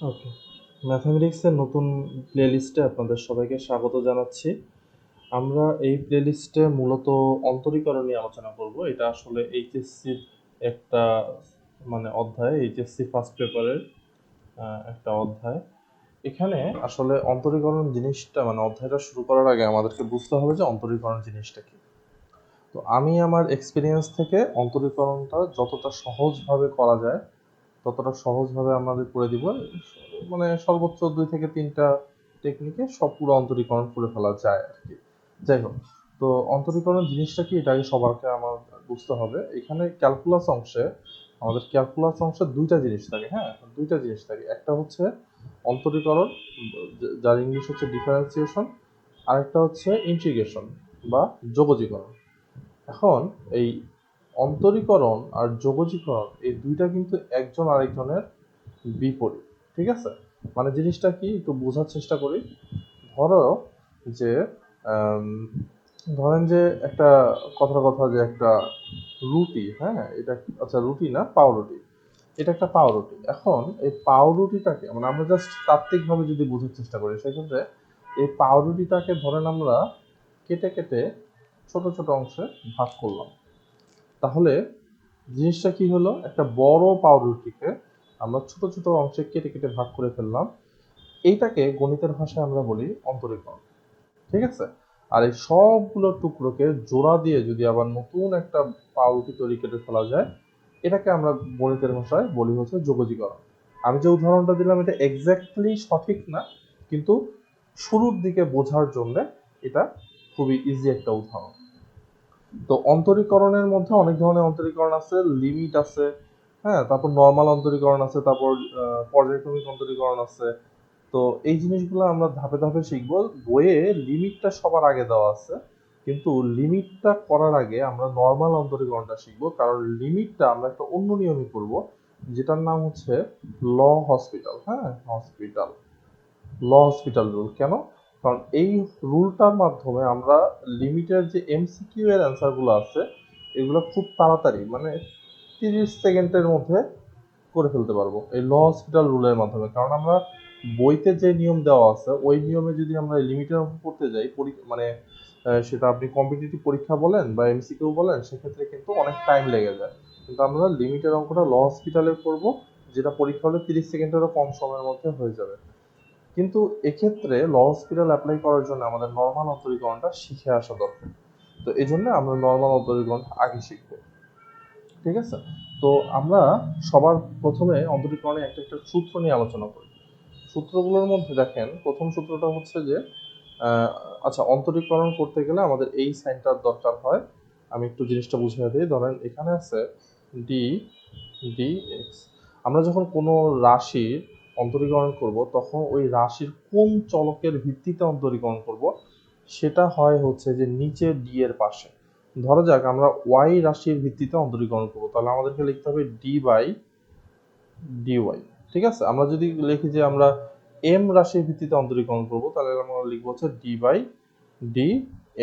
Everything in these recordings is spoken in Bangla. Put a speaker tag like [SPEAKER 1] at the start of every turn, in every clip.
[SPEAKER 1] ওকে। ম্যাথামেটিক্সের নতুন প্লেলিস্টে আপনাদের সবাইকে স্বাগত জানাচ্ছি। আমরা এই প্লেলিস্টে মূলত অন্তরীকরণ নিয়ে আলোচনা করব। এটা আসলে এইচএসসির একটা মানে অধ্যায় এইচএসসি ফার্স্ট পেপারের একটা অধ্যায়। এখানে আসলে অন্তরীকরণ জিনিসটা মানে অধ্যায়টা শুরু করার আগে আমাদেরকে বুঝতে হবে যে অন্তরীকরণ জিনিসটা কি। তো আমি আমার এক্সপিরিয়েন্স থেকে অন্তরীকরণটা যতটা সহজভাবে করা যায় ততটা সহজভাবে আমাদের করে দিব মানে সর্বোচ্চ দুই থেকে তিনটা টেকনিকে সব পুরো অন্তরীকরণ করে ফেলা যায় আর কি। যাই হোক, তো অন্তরীকরণ জিনিসটা কি, এটা আগে সবারকে আমার বুঝতে হবে। এখানে ক্যালকুলাস অংশে, আমাদের ক্যালকুলাস অংশে দুইটা জিনিস থাকে হ্যাঁ? দুইটা জিনিস থাকে। একটা হচ্ছে অন্তরীকরণ যার ইংলিশ হচ্ছে ডিফারেন্সিয়েশন আরেকটা হচ্ছে ইন্টিগ্রেশন বা যোগজীকরণ। এখন এই অন্তরীকরণ আর যোগজীকরণ, এই দুইটা কিন্তু একজন আরেকজনের বিপরীত, ঠিক আছে? মানে জিনিসটা কি একটু বোঝার চেষ্টা করি। ধরো যে ধরেন যে একটা কথার কথা যে একটা রুটি হ্যাঁ? এটা আচ্ছা রুটি না, পাউরুটি। এটা একটা পাউরুটি। এখন এই পাউরুটিটাকে মানে আমরা জাস্ট তাত্ত্বিকভাবে যদি বোঝার চেষ্টা করি, সেক্ষেত্রে এই পাউরুটিটাকে ধরেন আমরা কেটে কেটে ছোট ছোট অংশে ভাগ করলাম। তাহলে জিনিসটা কি হলো? একটা বড় পাউরুটিকে আমরা ছোট ছোট অংশে কেটে কেটে ভাগ করে ফেললাম। এইটাকে গণিতের ভাষায় আমরা বলি অন্তরীকরণ। ঠিক আছে? আর এই সবগুলো টুকরোকে জোড়া দিয়ে যদি আবার নতুন একটা পাউরুটি তৈরি কেটে ফেলা যায়, এটাকে আমরা গণিতের ভাষায় বলি হচ্ছে যোগজীকরণ। আমি যে উদাহরণটা দিলাম, এটা এক্স্যাক্টলি সঠিক না, কিন্তু শুরুর দিকে বোঝার জন্য এটা খুবই ইজি একটা উদাহরণ। তো অন্তরীকরণের মধ্যে অনেক ধরনের অন্তরীকরণ আছে লিমিট আছে হ্যাঁ তারপর নর্মাল অন্তরীকরণ আছে, তারপর পর্যায়ক্রমিক অন্তরীকরণ আছে। তো এই জিনিসগুলো আমরা ধাপে ধাপে শিখব। বইয়ে লিমিটটা সবার আগে দেওয়া আছে, কিন্তু লিমিটটা করার আগে আমরা নর্মাল অন্তরীকরণটা শিখব। কারণ লিমিটটা আমরা একটা অন্য নিয়মে করব, যেটার নাম হচ্ছে ল হসপিটাল হ্যাঁ হসপিটাল ল হসপিটাল রুল কেন? কারণ এই রুলটার মাধ্যমে আমরা লিমিটের যে এমসিকিউ এর অ্যান্সারগুলো আছে, এগুলো খুব তাড়াতাড়ি মানে তিরিশ সেকেন্ডের মধ্যে করে ফেলতে পারব এই ল হসপিটাল রুলের মাধ্যমে। কারণ আমরা বইতে যে নিয়ম দেওয়া আছে, ওই নিয়মে যদি আমরা লিমিটের অঙ্ক করতে যাই মানে সেটা আপনি কম্পিটিটিভ পরীক্ষা বলেন বা এমসিকিউ বলেন, সেক্ষেত্রে কিন্তু অনেক টাইম লেগে যায়। কিন্তু আমরা লিমিটের অঙ্কটা ল হসপিটালে করব, যেটা পরীক্ষা হলে তিরিশ সেকেন্ডেরও কম সময়ের মধ্যে হয়ে যাবে। কিন্তু এক্ষেত্রে ল হসপিটাল অ্যাপ্লাই করার জন্য আমাদের নর্মাল অন্তরীকরণটা শিখে আসা দরকার। তো এই জন্য আমরা নর্মাল অন্তরীকরণ আগে শিখব। ঠিক আছে? তো আমরা সবার প্রথমে অন্তরীকরণে একটা একটা সূত্র নিয়ে আলোচনা করি। সূত্রগুলোর মধ্যে দেখেন, প্রথম সূত্রটা হচ্ছে যে আচ্ছা অন্তরীকরণ করতে গেলে আমাদের এই সাইনটার দরকার হয়। আমি একটু জিনিসটা বুঝিয়ে দিই। ধরেন এখানে আছে ডি ডি এক্স আমরা যখন কোনো রাশির অন্তরীকরণ করব, তখন ওই রাশির কোন চলকের ভিত্তিতে অন্তরীকরণ করব, সেটা হয় হচ্ছে যে নিচে ডি এর পাশে। ধরা যাক আমরা ওয়াই রাশির ভিত্তিতে অন্তরীকরণ করব, তাহলে আমাদেরকে লিখতে হবে ডি বাই ডি ওয়াই ঠিক আছে? আমরা যদি লিখি যে আমরা এম রাশির ভিত্তিতে অন্তরীকরণ করব, তাহলে আমরা লিখব হচ্ছে ডি বাই ডি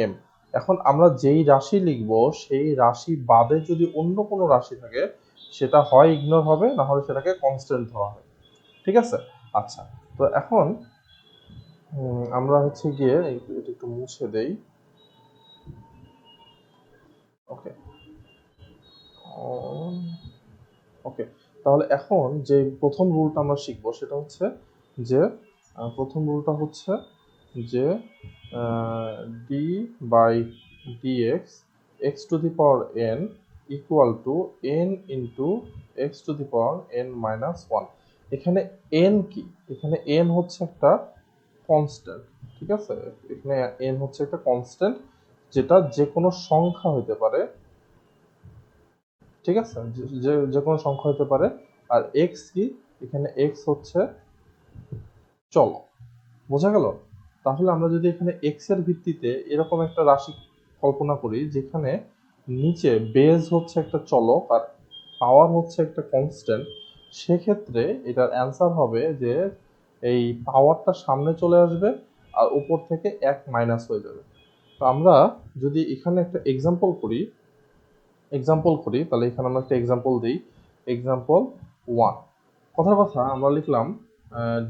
[SPEAKER 1] এম এখন আমরা যেই রাশি লিখব, সেই রাশি বাদে যদি অন্য কোনো রাশি থাকে, সেটা হয় ইগনোর হবে, না হলে সেটাকে কনস্ট্যান্ট ধরা হয়। ঠিক আছে? আচ্ছা তো এখন আমরা হচ্ছে গিয়ে এটা একটু মুছে দেই। ওকে ওকে তাহলে এখন যে প্রথম রুলটা আমরা শিখব সেটা হচ্ছে যে প্রথম রুলটা হচ্ছে যে D by DX X to the power N equal to N into X to the power N minus one এখানে এন কি? এখানে এন হচ্ছে একটা কনস্ট্যান্ট ঠিক আছে? এখানে এন হচ্ছে একটা কনস্ট্যান্ট যেটা যে কোনো সংখ্যা হতে পারে, ঠিক আছে? যে যে কোনো সংখ্যা হতে পারে। আর এক্স কি? এখানে এক্স হচ্ছে চল বোঝা গেল? তাহলে আমরা যদি এখানে এক্সের ভিত্তিতে এরকম একটা রাশি কল্পনা করি, যেখানে নিচে বেজ হচ্ছে একটা চলক আর পাওয়ার হচ্ছে একটা কনস্ট্যান্ট সেক্ষেত্রে এটার অ্যান্সার হবে যে এই পাওয়ারটা সামনে চলে আসবে আর উপর থেকে এক মাইনাস হয়ে যাবে। তো আমরা যদি এখানে একটা এক্সাম্পল করি এক্সাম্পল করি, তাহলে এখানে আমরা একটা এক্সাম্পল দিই। এক্সাম্পল ওয়ান কথার কথা, আমরা লিখলাম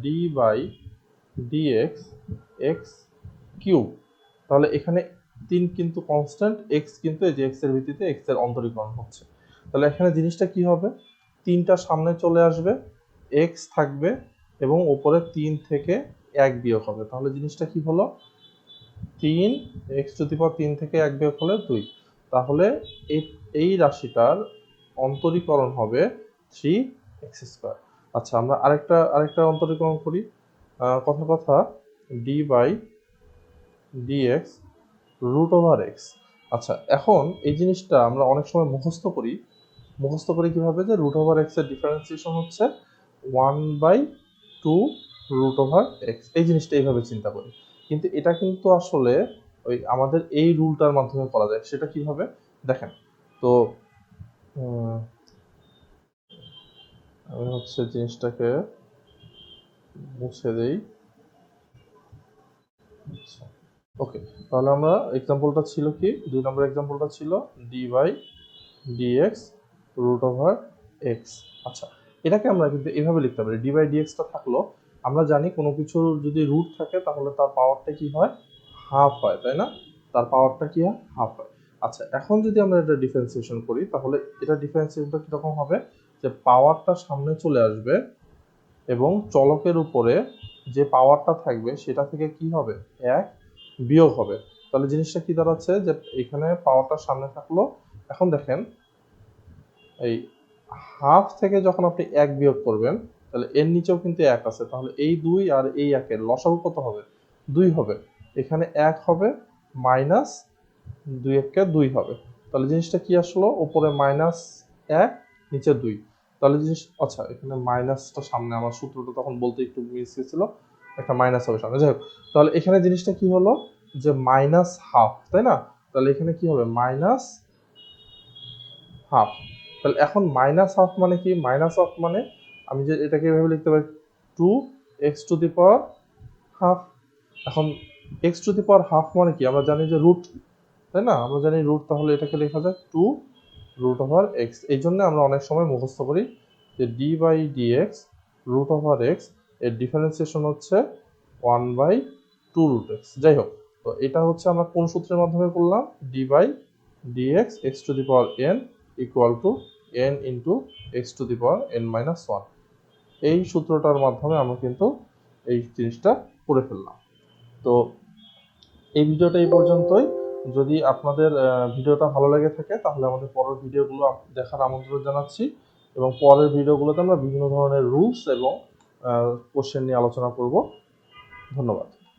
[SPEAKER 1] D by DX X cube তাহলে এখানে তিন কিন্তু কনস্ট্যান্ট এক্স কিন্তু এই যে এক্সের ভিত্তিতে এক্সের অন্তরীকরণ হচ্ছে। তাহলে এখানে জিনিসটা কি হবে? তিনটা সামনে চলে আসবে এক্স থাকবে এবং উপরে তিন থেকে এক বিয়োগ হবে। তাহলে জিনিসটা কি হলো? তিন এক্স টু দি তিন থেকে এক বিয়োগ হলে দুই। তাহলে এই এই রাশিটার অন্তরীকরণ হবে থ্রি এক্স স্কোয়ার আচ্ছা আমরা আরেকটা আরেকটা অন্তরীকরণ করি। কথা কথা D by DX root over X আচ্ছা এখন এই জিনিসটা আমরা অনেক সময় মুখস্থ করি। মুখস্থ করি কীভাবে যে রুট ওভার এক্সের ডিফারেন্সিয়েশন হচ্ছে one by two root over X এই জিনিসটা এইভাবে চিন্তা করি। কিন্তু এটা কিন্তু আসলে ওই আমাদের এই রুলটার মাধ্যমে করা যায়। সেটা কীভাবে? দেখেন, তো আমি হচ্ছে জিনিসটাকে মুছে দেই। আচ্ছা ওকে, তাহলে আমরা এক্সাম্পলটা ছিল কি? দুই নম্বর এক্সাম্পলটা ছিল D by DX root over X আচ্ছা এটাকে আমরা কিন্তু এভাবে লিখতে পারি। ডি বাই ডিএক্সটা থাকল, আমরা জানি কোনো কিছুর যদি রুট থাকে, তাহলে তার পাওয়ারটা কি হয়? হাফ হয়, তাই না? তার পাওয়ারটা কি হয়? হাফ হয়। আচ্ছা এখন যদি আমরা এটা ডিফারেন্সিয়েশন করি, তাহলে এটা ডিফারেন্সিয়েশনটা কীরকম হবে? যে পাওয়ারটা সামনে চলে আসবে এবং চলকের উপরে যে পাওয়ারটা থাকবে, সেটা থেকে কি হবে? এক বিয়োগ হবে। তাহলে জিনিসটা কি দাঁড়াচ্ছে? যে এখানে পাওয়ারটা সামনে থাকল। এখন দেখেন এই হাফ থেকে যখন আপনি এক বিয়োগ করবেন, তাহলে এর নিচেও কিন্তু এক আছে। তাহলে এই দুই আর এই একের লসাগু কত হবে? দুই হবে। এখানে এক হবে মাইনাস দুই এককে দুই হবে। তাহলে জিনিসটা কি আসলো? উপরে মাইনাস এক, নিচে দুই। তাহলে জিনিস আচ্ছা এখানে মাইনাসটা সামনে, আমার সূত্রটা তখন বলতে একটু মিস গেছিল। একটা মাইনাস হবে সামনে। যাই হোক, তাহলে এখানে জিনিসটা কি হলো? যে মাইনাস হাফ তাই না? তাহলে এখানে কি হবে? মাইনাস হাফ তাহলে এখন মাইনাস হাফ মানে কি? মাইনাস হাফ মানে আমি যে এটাকে এভাবে লিখতে পারি two X to the power half এখন X to the power half মানে কি? আমরা জানি যে রুট তাই না? আমরা জানি রুট তাহলে এটাকে লেখা যায় টু রুট ওভার এক্স এই জন্য আমরা অনেক সময় মুখস্থ করি যে D by D X root over এক্সের ডিফারেন্সিয়েশন হচ্ছে one by two root X যাই হোক, তো এটা হচ্ছে আমরা কোন সূত্রের মাধ্যমে করলাম? D by D X X to the power N equal to N into X to the power N minus one এই সূত্রটার মাধ্যমে আমরা কিন্তু এই জিনিসটা করে ফেললাম। তো এই ভিডিওটা এই পর্যন্তই। যদি আপনাদের ভিডিওটা ভালো লেগে থাকে, তাহলে আমাদের পরের ভিডিওগুলো দেখার আমন্ত্রণ জানাচ্ছি। এবং পরের ভিডিওগুলোতে আমরা বিভিন্ন ধরনের রুলস এবং কোশ্চেন নিয়ে আলোচনা করব। ধন্যবাদ।